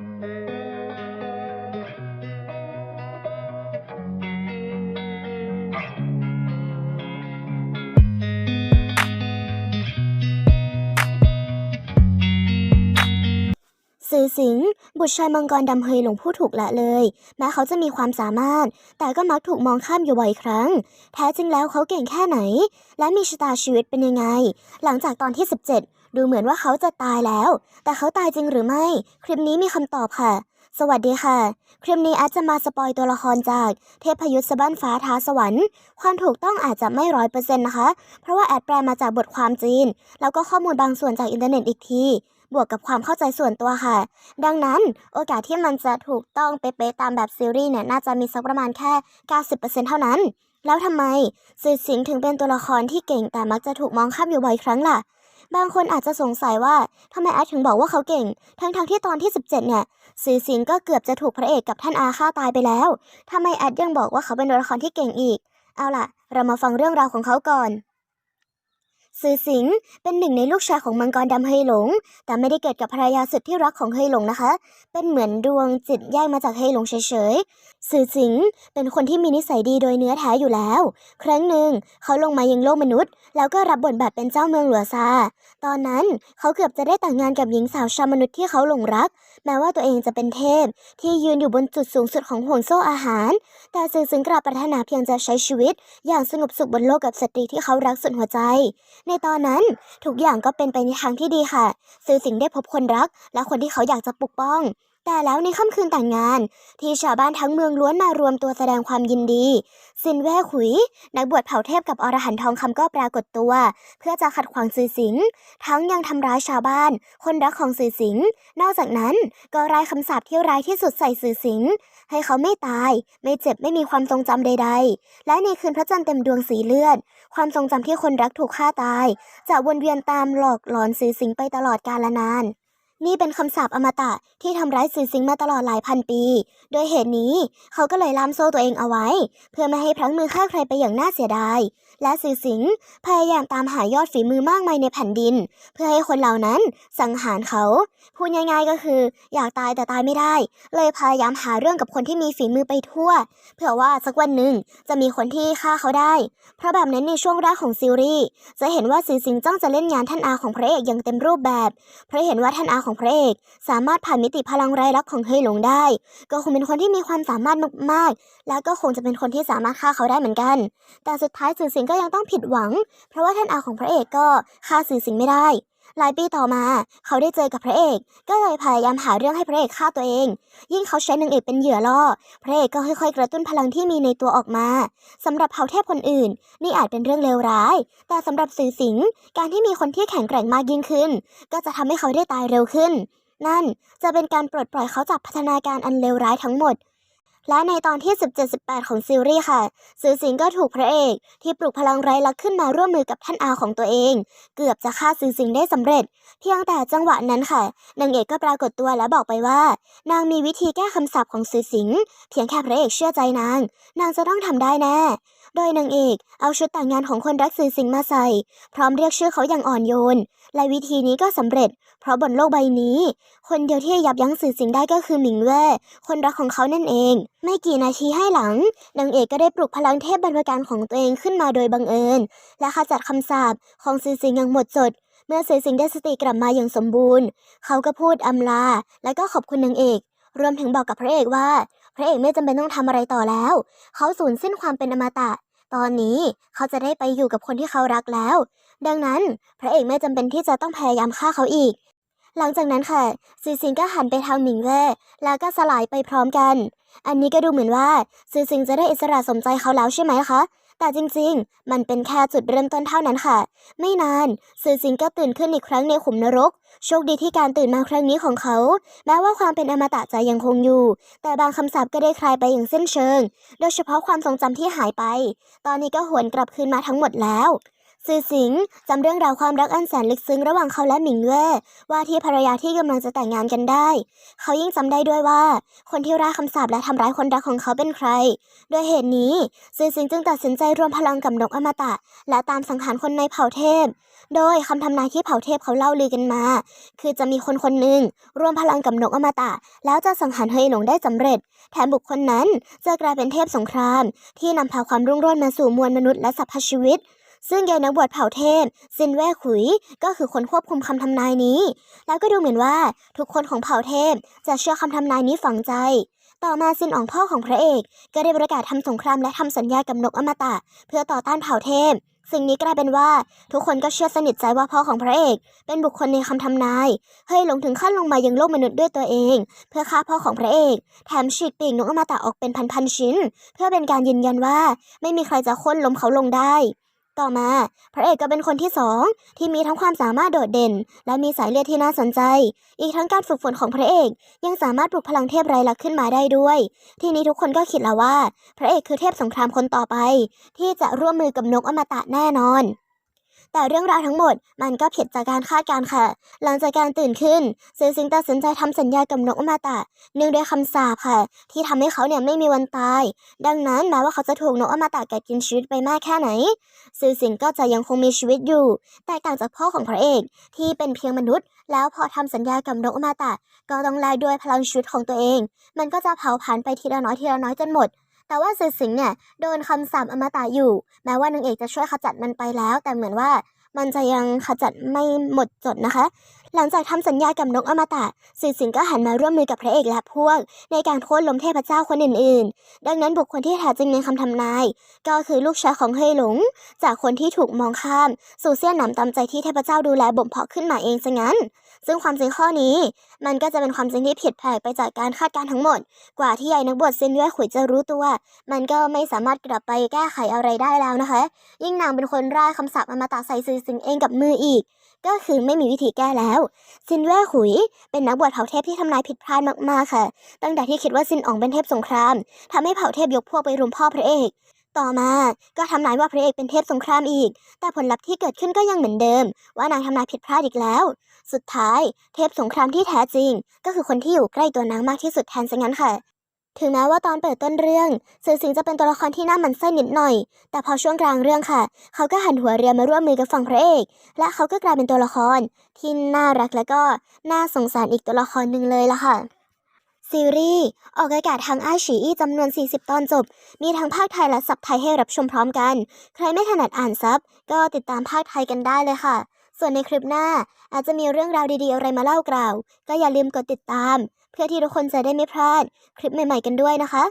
สื่อสิงห์บุตรชายมังกรดำเฮยหลงผู้ถูกละเลย แม้เขาจะมีความสามารถ แต่ก็มักถูกมองข้ามอยู่บ่อยครั้ง แท้จริงแล้วเขาเก่งแค่ไหน และมีชะตาชีวิตเป็นยังไง หลังจากตอนที่ 17 ดูเหมือนว่าเขาจะตายแล้ว แต่เขาตายจริงหรือไม่ คลิปนี้มีคำตอบค่ะ สวัสดีค่ะ คลิปนี้อดจจะมาสปอยตัวละครจาก เทพยุทธสะบั้นฟ้าท้าสวรรค์ ความถูกต้องอาจจะไม่ร้อยเปอร์เซ็นต์นะคะ เพราะว่าแอดแปลมาจากบทความจีน แล้วก็ข้อมูลบางส่วนจากอินเทอร์เน็ตอีกทีบวกกับความเข้าใจส่วนตัวค่ะ ดังนั้นโอกาสที่มันจะถูกต้องเป๊ะๆตามแบบซีรีส์เนี่ยน่าจะมีสักประมาณแค่ 90%เท่านั้น แล้วทำไมสื่อสิงถึงเป็นตัวละครที่เก่งแต่มักจะถูกมองข้ามอยู่บ่อยครั้งล่ะ บางคนอาจจะสงสัยว่าทำไมแอดถึงบอกว่าเขาเก่ง ทั้งๆที่ตอนที่ 17 เนี่ยสื่อสิงก็เกือบจะถูกพระเอกกับท่านอาฆ่าตายไปแล้วทำไมแอดยังบอกว่าเขาเป็นตัวละครที่เก่งอีก เอาล่ะ เรามาฟังเรื่องราวของเขาก่อน สือสิงเป็นหนึ่งในลูกชายของมังกรดำเฮยหลง แต่ไม่ได้เกิดกับภรรยาสุดที่รักของเฮยหลงนะคะ เป็นเหมือนดวงจิตแยกมาจากเฮยหลงเฉยๆสื่อสิงเป็นคนที่มีนิสัยดีโดยเนื้อแท้อยู่แล้ว ครั้งหนึ่งเขาลงมายังโลกมนุษย์ แล้วก็รับบทบาทเป็นเจ้าเมืองหลัวซา ตอนนั้นเขาเกือบจะได้แต่งงานกับหญิงสาวชาวมนุษย์ที่เขาหลงรัก แม้ว่าตัวเองจะเป็นเทพ ที่ยืนอยู่บนจุดสูงสุดของห่วงโซ่อาหาร แต่สือสิงกลับปรารถนาเพียงจะใช้ชีวิต อย่างสงบสุขบนโลกกับสตรีที่เขารักสุดหัวใจในตอนนั้นทุกอย่างก็เป็นไปในทางที่ดีค่ะ ซื้อสิงได้พบคนรัก และคนที่เขาอยากจะปกป้อง แต่แล้วในค่ำคืนแต่งงาน ที่ชาวบ้านทั้งเมืองล้วนมารวมตัวแสดงความยินดี ซินแว่ขุย นักบวชเผ่าเทพกับอรหันต์ทองคำก็ปรากฏตัว เพื่อจะขัดขวางสื่อสิง ทั้งยังทำร้ายชาวบ้าน คนรักของสื่อสิง นอกจากนั้นก็รายคำสาปที่ร้ายที่สุดใส่สื่อสิง ให้เขาไม่ตาย ไม่เจ็บไม่มีความทรงจำใด ๆ และในคืนพระจันทร์เต็มดวงสีเลือด ความทรงจำที่คนรักถูกฆ่าตาย จะวนเวียนตามหลอกหลอนสื่อสิงไปตลอดกาลนาน นี่เป็นคำสาปอมตะที่ทำร้ายสื่อสิงมาตลอดหลายพันปี โดยเหตุนี้เขาก็เลยล่ามโซ่ตัวเองเอาไว้ เพื่อไม่ให้พลั้งมือฆ่าใครไปอย่างน่าเสียดาย และสื่อสิงพยายามตามหายอดฝีมือมากมายในแผ่นดิน เพื่อให้คนเหล่านั้นสังหารเขา พูดง่ายๆก็คือ อยากตายแต่ตายไม่ได้ เลยพยายามหาเรื่องกับคนที่มีฝีมือไปทั่ว เผื่อว่าสักวันหนึ่งจะมีคนที่ฆ่าเขาได้ เพราะแบบนั้นในช่วงแรกของซีรีส์จะเห็นว่าสื่อสิงจ้องจะเล่นงานท่านอาของพระเอกอย่างเต็มรูปแบบ เพราะเห็นว่าท่านอาของพระเอกสามารถผ่านมิติพลังไร้ลักของเฮยหลงได้ ก็คงเป็นคนที่มีความสามารถมากๆ และก็คงจะเป็นคนที่สามารถฆ่าเขาได้เหมือนกัน แต่สุดท้ายสื่อสิงก็ยังต้องผิดหวัง เพราะว่าท่านอาของพระเอกก็ฆ่าสื่อสิงไม่ได้ หลายปีต่อมา เขาได้เจอกับพระเอก ก็เลยพยายามหาเรื่องให้พระเอกฆ่าตัวเอง ยิ่งเขาใช้นางเอกเป็นเหยื่อล่อ พระเอกก็ค่อยๆกระตุ้นพลังที่มีในตัวออกมาสำหรับเผ่าเทพคนอื่น นี่อาจเป็นเรื่องเลวร้าย แต่สำหรับสื่อสิงการที่มีคนที่แข็งแกร่งมากยิ่งขึ้น ก็จะทำให้เขาได้ตายเร็วขึ้นนั่นจะเป็นการปลดปล่อยเขาจากพัฒนาการอันเลวร้ายทั้งหมด และในตอนที่ 17-18 ของซีรีส์ค่ะ สื่อสิงก็ถูกพระเอก ที่ปลุกพลังไร้ลักขึ้นมาร่วมมือกับท่านอาของตัวเอง เกือบจะฆ่าสื่อสิงได้สำเร็จ เพียงแต่จังหวะนั้นค่ะนางเอกก็ปรากฏตัวและบอกไปว่า นางมีวิธีแก้คำสาปของสื่อสิงเพียงแค่พระเอกเชื่อใจนาง นางจะต้องทำได้แน่ โดยนางเอกเอาชุดแต่งงานของคนรักสื่อสิงมาใส่ พร้อมเรียกชื่อเขาอย่างอ่อนโยน และวิธีนี้ก็สำเร็จ เพราะบนโลกใบนี้ คนเดียวที่ยับยั้งสื่อสิงได้ก็คือหมิงเว่คนรักของเขานั่นเอง ไม่กี่นาทีให้หลังนางเอกก็ได้ปลุกพลังเทพบรรพการของตัวเองขึ้นมาโดยบังเอิญ และขจัดคำสาปของสื่อสิงอย่างหมดจดเมื่อสื่อสิงได้สติกลับมาอย่างสมบูรณ์ เขาก็พูดอำลา และก็ขอบคุณนางเอก รวมถึงบอกกับพระเอกว่า พระเอกไม่จำเป็นต้องทำอะไรต่อแล้ว เขาสูญสิ้นความเป็นอมตะ ตอนนี้เขาจะได้ไปอยู่กับคนที่เขารักแล้ว ดังนั้นพระเอกไม่จำเป็นที่จะต้องพยายามฆ่าเขาอีก หลังจากนั้นค่ะซีซิงก็หันไปทางหมิงเว่แล้วก็สลายไปพร้อมกัน อันนี้ก็ดูเหมือนว่าซีซิงจะได้อิสระสมใจเขาแล้วใช่ไหมคะ แต่จริงๆ มันเป็นแค่จุดเริ่มต้นเท่านั้นค่ะ ไม่นานซีซิงก็ตื่นขึ้นอีกครั้งในขุมนรก โชคดีที่การตื่นมาครั้งนี้ของเขา แม้ว่าความเป็นอมตะจะยังคงอยู่ แต่บางคำสาปก็ได้คลายไปอย่างสิ้นเชิง โดยเฉพาะความทรงจำที่หายไป ตอนนี้ก็หวนกลับคืนมาทั้งหมดแล้ว สื่อสิงจำเรื่องราวความรักอันแสนลึกซึ้งระหว่างเขาและหมิงเว่ว่าที่ภรรยาที่กำลังจะแต่งงานกันได้ เขายิ่งจำได้ด้วยว่า คนที่ร่ายคำสาปและทำร้ายคนรักของเขาเป็นใคร ด้วยเหตุนี้สื่อสิงจึงตัดสินใจรวมพลังกับนกอมตะ และตามสังหารคนในเผ่าเทพ โดยคำทำนายที่เผ่าเทพเขาเล่าลือกันมา คือจะมีคนคนหนึ่งรวมพลังกับนกอมตะ แล้วจะสังหารเฮยหลงได้สำเร็จ แถมบุคคลนั้นจะกลายเป็นเทพสงคราม ที่นำพาความรุ่งโรจน์มาสู่มวลมนุษย์และสรรพชีวิต ซึ่งยายนักบวชเผ่าเทพซินแว่ขุยก็คือคนควบคุมคำทำนายนี้ แล้วก็ดูเหมือนว่าทุกคนของเผ่าเทพจะเชื่อคำทำนายนี้ฝังใจ ต่อมาซินอองพ่อของพระเอก ก็ได้ประกาศทำสงครามและทำสัญญากับนกอมตะ เพื่อต่อต้านเผ่าเทพสิ่งนี้กลายเป็นว่าทุกคนก็เชื่อสนิทใจว่าพ่อของพระเอก เป็นบุคคลในคำทำนายเฮ้ยหลงถึงขั้นลงมายังโลกมนุษย์ด้วยตัวเอง เพื่อฆ่าพ่อของพระเอกแถมฉีกปีกนกอมตะออกเป็นพันๆชิ้น เพื่อเป็นการยืนยันว่า ไม่มีใครจะค่นล้มเขาลงได้ ต่อมา พระเอกก็เป็นคนที่สองที่มีทั้งความสามารถโดดเด่น และมีสายเลือดที่น่าสนใจ อีกทั้งการฝึกฝนของพระเอกยังสามารถปลุกพลังเทพไรลักษ์ขึ้นมาได้ด้วย ทีนี้ทุกคนก็คิดแล้วว่า พระเอกคือเทพสงครามคนต่อไป ที่จะร่วมมือกับนกอมตะแน่นอน แต่เรื่องราวทั้งหมดมันก็ผิดจากการคาดการค่ะ หลังจากการตื่นขึ้นซือซิงตัดสินใจทำสัญญากับนกอมาตะเนื่องด้วยคำสาปค่ะ ที่ทำให้เขาเนี่ยไม่มีวันตาย ดังนั้นแม้ว่าเขาจะถูกนกอมาตะกัดกินชีวิตไปมากแค่ไหนซือซิงก็จะยังคงมีชีวิตอยู่ แตกต่างจากพ่อของพระเอกที่เป็นเพียงมนุษย์ แล้วพอทำสัญญากับนกอมาตะก็ต้องแลกด้วยพลังชีวิตของตัวเอง มันก็จะเผาผลาญไปทีละน้อยทีละน้อยจนหมด แต่ว่าซือสิงเนี่ยโดนคำสาปอมตะอยู่ แม้ว่านางเอกจะช่วยขจัดมันไปแล้ว แต่เหมือนว่ามันจะยังขจัดไม่หมดจดนะคะ หลังจากทำสัญญากับนกอมตะซือสิงก็หันมาร่วมมือกับพระเอกและพวก ในการโค่นล้มเทพเจ้าคนอื่นๆ ดังนั้นบุคคลที่แท้จริงในคำทำนาย ก็คือลูกชายของเฮยหลง จากคนที่ถูกมองข้าม สู่เสี้ยนหนำตามใจที่เทพเจ้าดูแลบ่มเพาะขึ้นมาเองซะงั้น ซึ่งความจริงข้อนี้ มันก็จะเป็นความจริงที่ผิดแผกไปจากการคาดการณ์ทั้งหมด กว่าที่ยายนักบวชเซนย้วยขุยจะรู้ตัว มันก็ไม่สามารถกลับไปแก้ไขอะไรได้แล้วนะคะ ยิ่งนางเป็นคนร่ายคำสาปอมตะใส่ซือสิงเองกับมืออีก ก็คือไม่มีวิธีแก้แล้วซินแว่หุย เป็นนักบวชเผ่าเทพที่ทำนายผิดพลาดมากๆค่ะ ตั้งแต่ที่คิดว่าซินอ๋องเป็นเทพสงครามทำให้เผ่าเทพยกพวกไปรุมพ่อพระเอกต่อมาก็ทำนายว่าพระเอกเป็นเทพสงครามอีก แต่ผลลัพธ์ที่เกิดขึ้นก็ยังเหมือนเดิม ว่านางทำนายผิดพลาดอีกแล้ว สุดท้าย เทพสงครามที่แท้จริง ก็คือคนที่อยู่ใกล้ตัวนางมากที่สุดแทนซะงั้นค่ะ ถึงแม้ว่าตอนเปิดต้นเรื่องสื่อสิงจะเป็นตัวละครที่น่าหมันไส้นิดหน่อย แต่พอช่วงกลางเรื่องค่ะ เขาก็หันหัวเรียมาร่วมมือกับฝั่งพระเอก และเขาก็กลายเป็นตัวละคร ที่น่ารักและก็น่าสงสารอีกตัวละครหนึ่งเลยล่ะค่ะ ซีรีส์ออกอากาศทางอาชีอีจำนวน 40 ตอนจบ มีทั้งภาคไทยและซับไทยให้รับชมพร้อมกัน ใครไม่ถนัดอ่านซับก็ติดตามภาคไทยกันได้เลยค่ะ ส่วนในคลิปหน้าอาจจะมีเรื่องราวดีๆอะไรมาเล่ากล่าว ก็อย่าลืมกดติดตาม เพื่อที่ทุกคนจะได้ไม่พลาดคลิปใหม่ๆกันด้วยนะคะ